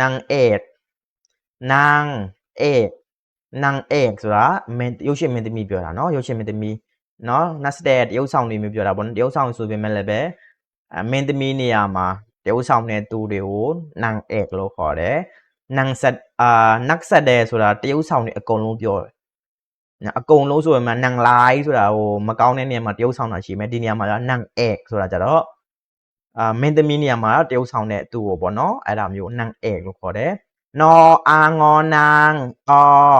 นางเอกนางเอกนางเอกဆိုတာမင်းရုပ်ရှင်မင်းသမီးပြောတာเนาะရုပ်ရှင်မင်းသမီးเนาะနတ်စတဲ့တရုပ်ဆောင်တွေမျိုးပြောတာပေါ့နော်တရုပ်ဆောင်ဆိုပေမဲ့လည်းပဲအမင်းသမီးနေရာမှာတရုပ်ဆောင်တဲ့သူတွေကိုနางเอกလို့ခေါ်တယ်နางဆက်အာနတ်ဆက်တဲ့ဆိုတာတရုပ်ဆောင်တွေအကုန်လုံးပြောတယ်နော်အကုန်လုံးဆိုရင်မှနางလိုင်းဆိုတာဟိုမကောင်းတဲ့နေရာမှာတရုပ်ဆောင်တာရှိမယ်ဒီနေရာမှာကနางเอกဆိုတာကြတော့ အာမင်းသမီးနေရာမှာတော့တရုတ်ဆောင်တဲ့သူ့ကိုပေါ့နော်အဲ့ဒါမျိုးနန်အေလို့ခေါ်တယ်နော်အာငေါနန်ကော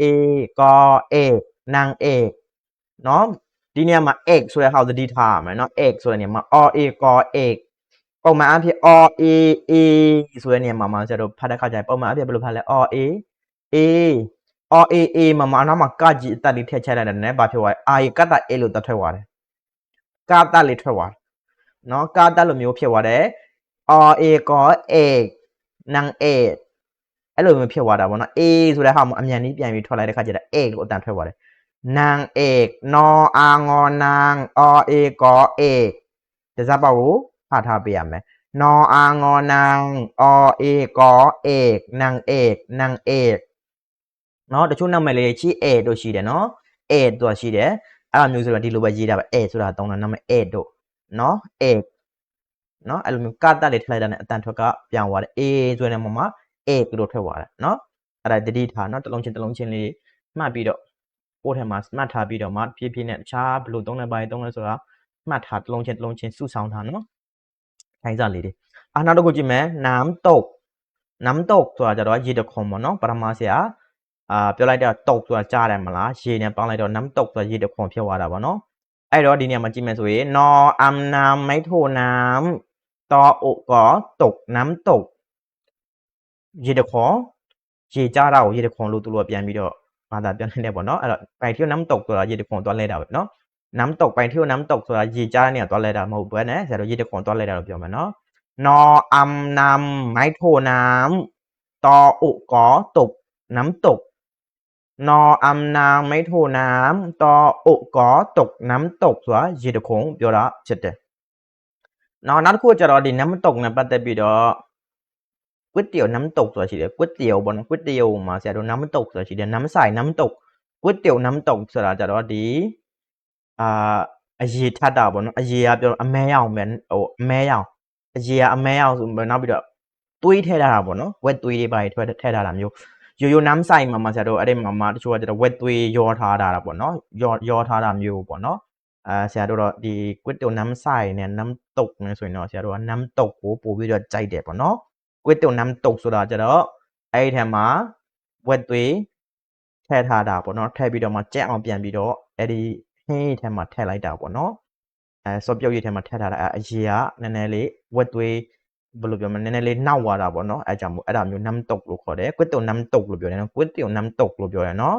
အေကောအေနန်အေနော်ဒီနေရာမှာ x ဆိုတဲ့ဟာသတိထားရမယ်နော် x ဆိုတဲ့နေရာမှာ or a call x ပုံမှန်အဖြစ် or a a ဆိုတဲ့နေရာမှာမှာဆရာတို့ဖတ်တဲ့ခါကျရင်ပုံမှန်အဖြစ်ဘယ်လိုဖတ်လဲ or a a or a a မှာမှာနောက်မှာကကြီးအတက်လေးထည့်ချလိုက်တယ်နည်းဘာဖြစ်သွားလဲ i ကတ္တ a လို့တက်ထွက်သွားတယ်ကတ္တလေးထွက်သွားတယ် နော်ကာတက်လိုမျိုးဖြစ်သွားတယ် or a ကော a နန် a အဲ့လိုမျိုးဖြစ်သွားတာပေါ့နော် a ဆိုတဲ့ဟာမှအမြန်ကြီးပြန်ပြီးထွက်လိုက်တဲ့ခါကျတော့ a ကိုအတန်ထွက်သွားတယ်နန် a နော်အာငောနန် or a ကော a ဒီစပါကိုဖတ်ထားပေးရမယ်နော်အာငောနန် or a ကော a နန် a နန် a နော်တချို့နာမည်လေးချီ a တို့ရှိတယ်နော် a တို့ရှိတယ်အဲ့လိုမျိုးဆိုတော့ဒီလိုပဲရေးတာပဲ a ဆိုတာတောင်းတာနာမည် a တို့ နော် egg နော်အဲ့လိုမျိုးကတလေးထည့်လိုက်တာနဲ့အတန်ထွက်ကပြန်သွားတယ် a ဆိုတဲ့မှာမှာ egg လို့ထွက်သွားတယ်နော်အဲ့ဒါတတိထားနော်တစ်လုံးချင်းတစ်လုံးချင်းလေးမှတ်ပြီးတော့ပို့ထဲမှာမှတ်ထားပြီးတော့မှဖြည်းဖြည်းနဲ့တခြားဘလို့သုံးလဲပိုင်းသုံးလဲဆိုတာမှတ်ထားတစ်လုံးချင်းတစ်လုံးချင်းစုဆောင်းထားနော်ခိုင်းစားလေးတွေအာနောက်တစ်ခုကြည့်မယ်နမ်တုတ်နမ်တုတ်ဆိုတာကြတော့ရေတခွန်ပေါ့နော်ပထမဆရာအာပြောလိုက်တော့တုတ်ဆိုတာကြားတယ်မလားရေနဲ့ပေါင်းလိုက်တော့နမ်တုတ်ဆိုတာရေတခွန်ဖြစ်သွားတာပေါ့နော် ไอ้รอดีเนี่ยมันจีแมนสวยนออำน้ำไม้โทน้ำตอโอกอตกน้ำตกยีเดคอเยีจ้าเรายีเดคองรูตัวเปลี่ยนวิดีโอมาดัดเดือนเนี่ยบอกเนาะไปเที่ยวน้ำตกตัวยีเดคองตัวเลยดาวเนาะน้ำตกไปเที่ยวน้ำตกตัวยีจ้าเนี่ยตัวเลยดาวมาเบื่อนะแต่เรายีเดคองตัวเลยดาวเปลี่ยนมาเนาะนออำน้ำไม้โทน้ำตอโอกอตกน้ำตก တုတ်နမ်တုတ်နော်အမ်နမ်မိုက်ထိုနမ်တောဥကောတုတ်နမ်တုတ်ဆိုတာရေတခွန်ပြောတာဖြစ်တယ်နော်နောက်တစ်ခုကျတော့ဒီနမ်တုတ်နဲ့ပတ်သက်ပြီးတော့ ก๋วยเตี๋ยวน้ำตกဆိုတာရှိတယ်ก๋วยเตี๋ยวပေါ့နော်ก๋วยเตี๋ยวမှာဆရာတို့น้ำตกဆိုတာရှိတယ်น้ำใสน้ำตกก๋วยเตี๋ยวน้ำตกဆိုတာကြတော့ဒီအာအရေထပ်တာပေါ့နော်အရေကပြောအမဲရောင်ပဲဟိုအမဲရောင်အရေကအမဲရောင်ဆိုနောက်ပြီးတော့သွေးထည့်ထားတာပေါ့နော်ဝက်သွေးတွေပါထွက်ထည့်ထားတာမျိုး ရိုရိုနမ်ဆိုင်မှာမှဆရာတို့အဲ့ဒီမှာမှတချို့ကကျတော့ဝက်သွေးရောထားတာတာပေါ့နော်ရောရောထားတာမျိုးပေါ့နော်အဲဆရာတို့တော့ဒီ crypto num site နဲ့ num တုတ်နဲ့ဆိုရင်တော့ဆရာတို့က num တုတ်ကိုပို့ပြီးတော့ကြိုက်တယ်ပေါ့နော် crypto num တုတ်ဆိုတာကျတော့အဲ့ဒီထဲမှာဝက်သွေးထည့်ထားတာပေါ့နော်ထည့်ပြီးတော့မှကြက်အောင်ပြန်ပြီးတော့အဲ့ဒီဟင်းထဲမှာထည့်လိုက်တာပေါ့နော်အဲစော်ပြုတ်ရည်ထဲမှာထည့်ထားတာအရေကနည်းနည်းလေးဝက်သွေး ဘယ်လိုပြောမလဲနည်းနည်းလေးနှောက်သွားတာပေါ့နော်အဲကြောင့်မို့အဲ့ဒါမျိုးနမ်တုတ်လို့ခေါ်တယ်ကွစ်တုံနမ်တုတ်လို့ပြောတယ်နော်ကွစ်တုံနမ်တုတ်လို့ပြောတယ်နော်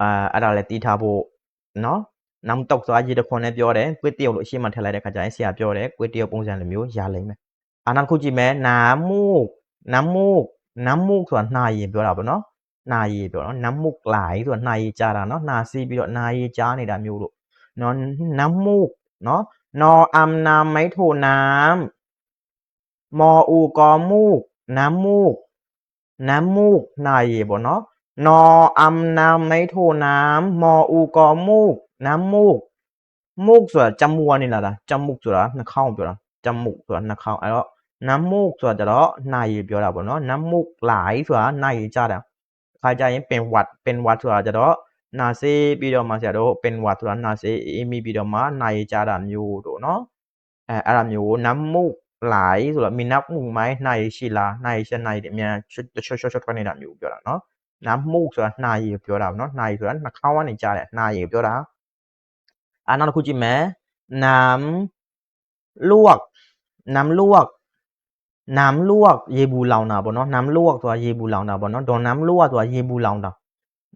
အာအဲ့ဒါလည်းတီးထားဖို့နော်နမ်တုတ်ဆိုတာရေတခွန်နဲ့ပြောတယ်ကွစ်တုံလို့အရှိမထည့်လိုက်တဲ့ခါကျရင်ဆရာပြောတယ်ကွစ်တုံပုံစံလိုမျိုးရလိမ့်မယ်အာနောက်ခုကြည့်မယ်နာမုကနမ်မုကနမ်မုကဆိုတာနှာရည်ပြောတာပေါ့နော်နှာရည်ပြောနော်နမ်မုကလိုင်းဆိုတာနှာရည်ကြားတာနော်နှာစီးပြီးတော့နှာရည်ကြားနေတာမျိုးလို့နော်နမ်မုကနော်နော်အမ်နာမိုက်ထိုနမ် มออูกอมูก น้ำมูก น้ำมูกนายบ่เนาะนออำนามในโทน้ำมออูกอมูก น้ำมูก มูกส่วนจมูกนี่แหละจมูกส่วนนักเข้าส่วนจมูกส่วนนักเข้าไอ้เนาะน้ำมูกส่วนจะเนาะนในเปล่าบ่เนาะน้ำมูกหลายส่วนในจ้าเนาะใครใจยังเป็นวัดเป็นวัดส่วนจะเนาะนาซีบิดอมาเสียโดเป็นวัดส่วนนาซีมีบิดอมาในจารันยูโดเนาะเอออารันยูน้ำมูก ไหมနှာရည်ရှိလားနှာရည်ရှိနှာရည်အများချွတ်ချွတ်ချွတ်ထွက်နေတာမျိုးပြောတာနော်น้ำมูกဆိုတာနှာရည်ပြောတာပေါ့နော်နှာရည်ဆိုတာနှာခေါင်းကနေကြတယ်နှာရည်ပြောတာအာနောက်တစ်ခုကြည့်မယ်น้ำลวก น้ำลวก น้ำลวก ရေဘူးလောင်တာပေါ့နော်น้ำลวกဆိုတာရေဘူးလောင်တာပေါ့နော်ဒေါ်น้ำลวกဆိုတာရေဘူးလောင်တာ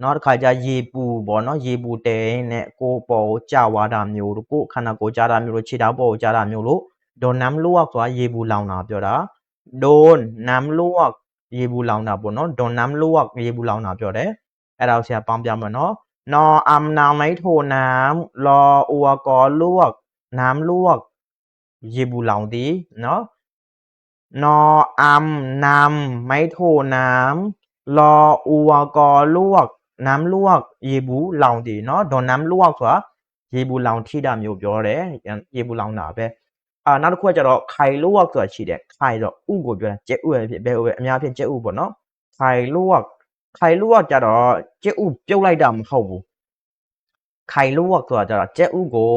နောက်တစ်ခါကျရေပူပေါ့နော်ရေပူတဲနဲ့ကိုယ်ပေါ်ကိုကြာဝါတာမျိုးတို့ကိုယ်ခန္ဓာကိုယ်ကြာတာမျိုးတို့ခြေထောက်ပေါ်ကိုကြာတာမျိုးလို့ ဒေါ်နမ်လူဝက်ဆိုတာရေဘူးလောင်တာပြောတာဒေါ်နမ်လူဝက်ရေဘူးလောင်တာပေါ့နော်ဒေါ်နမ်လူဝက်ရေဘူးလောင်တာပြောတယ်အဲ့ဒါကိုဆရာပေါင်းပြမယ်နော်နော်အမ်နာမိုက်ထိုနမ်လောအူဝကောလူဝက်နမ်လူဝက်ရေဘူးလောင်တီနော်နော်အမ်နမ်မိုက်ထိုနမ်လောအူဝကောလူဝက်နမ်လူဝက်ရေဘူးလောင်တီနော်ဒေါ်နမ်လူဝက်ဆိုတာရေဘူးလောင်ထိတာမျိုးပြောတယ်ရေဘူးလောင်တာပဲ အာနောက်တစ်ခုကကျတော့ခိုင်လဝက်ဆိုတာရှိတယ်ခိုင်တော့ဥကိုပြောတာကျက်ဥပဲဖြစ်ဘယ်ဥပဲအများဖြင့်ကျက်ဥပေါ့နော်ခိုင်လဝက်ခိုင်လဝက်ကျတော့ကျက်ဥပြုတ်လိုက်တာမဟုတ်ဘူးခိုင်လဝက်ဆိုတာကျတော့ကျက်ဥကို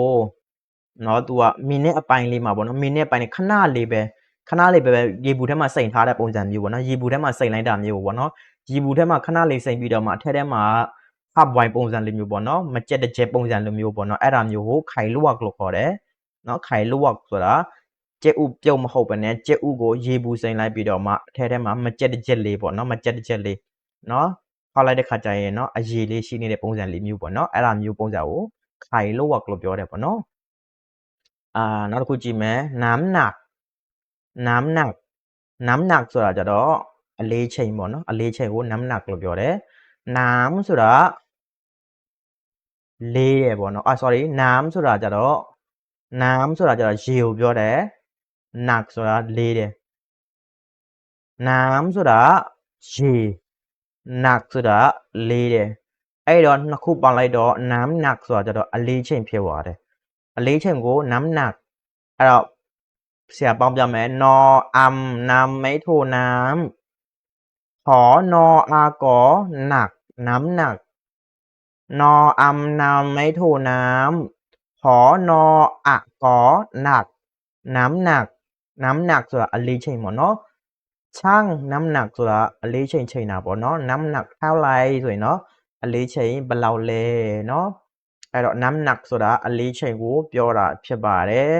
နော်သူကမိနစ်အပိုင်းလေးမှာပေါ့နော်မိနစ်အပိုင်းလေးခဏလေးပဲခဏလေးပဲပဲရေဘူးထဲမှာစိန်ထားတဲ့ပုံစံမျိုးပေါ့နော်ရေဘူးထဲမှာစိန်လိုက်တာမျိုးပေါ့နော်ရေဘူးထဲမှာခဏလေးစိန်ပြီးတော့မှအထက်ထဲမှာ hub wine ပုံစံလိုမျိုးပေါ့နော်မကြက်တစ်ကြက်ပုံစံလိုမျိုးပေါ့နော်အဲ့ဒါမျိုးကိုခိုင်လဝက်လို့ခေါ်တယ် နော်ခိုင်လို့ဝက်ဆိုတာကြက်ဥပြုတ်မဟုတ်ဘဲနဲ့ကြက်ဥကိုရေဘူးစိမ့်လိုက်ပြီးတော့မှအထဲထဲမှာမကြက်တစ်ကြက်လေးပေါ့နော်မကြက်တစ်ကြက်လေးနော်ဖောက်လိုက်တဲ့ခါကျရင်နော်အရေလေးရှိနေတဲ့ပုံစံလေးမျိုးပေါ့နော်အဲ့လိုမျိုးပုံစံကိုခိုင်လို့ဝက်လို့ပြောတယ်ပေါ့နော်အာနောက်တစ်ခုကြည့်မယ်နာမ်နက်နာမ်နက်နာမ်နက်ဆိုတာကြတော့အလေးချိန်ပေါ့နော်အလေးချိန်ကိုနာမ်နက်လို့ပြောတယ်နာမ်ဆိုတာလေးရယ်ပေါ့နော်အာ sorry နာမ်ဆိုတာကြတော့ น้ำဆိုတာကြတော့ရေကိုပြောတယ်หนักဆိုတာလေးတယ်น้ำဆိုတာရေหนักဆိုတာလေးတယ်အဲ့တော့နှစ်ခုပေါင်းလိုက်တော့น้ำหนักဆိုတာကြတော့အလေးချိန်ဖြစ်သွားတယ်အလေးချိန်ကိုน้ำหนักအဲ့တော့ဆရာပေါင်းပြမယ်นออัมน้ำไม่โทน้ำ ขอนออากอหนัก น้ำหนัก นออัมนำไม่โทน้ำ ขอนออะกอหนัก น้ำหนัก น้ำหนักဆိုတာအလေးချိန်ပေါ့နော်ချန်းน้ำหนักဆိုတာအလေးချိန်ချိန်တာပေါ့နော်น้ำหนักเท่าไหร่ဆိုရင်နော်အလေးချိန်ဘယ်လောက်လဲနော်အဲ့တော့น้ำหนักဆိုတာအလေးချိန်ကိုပြောတာဖြစ်ပါတယ်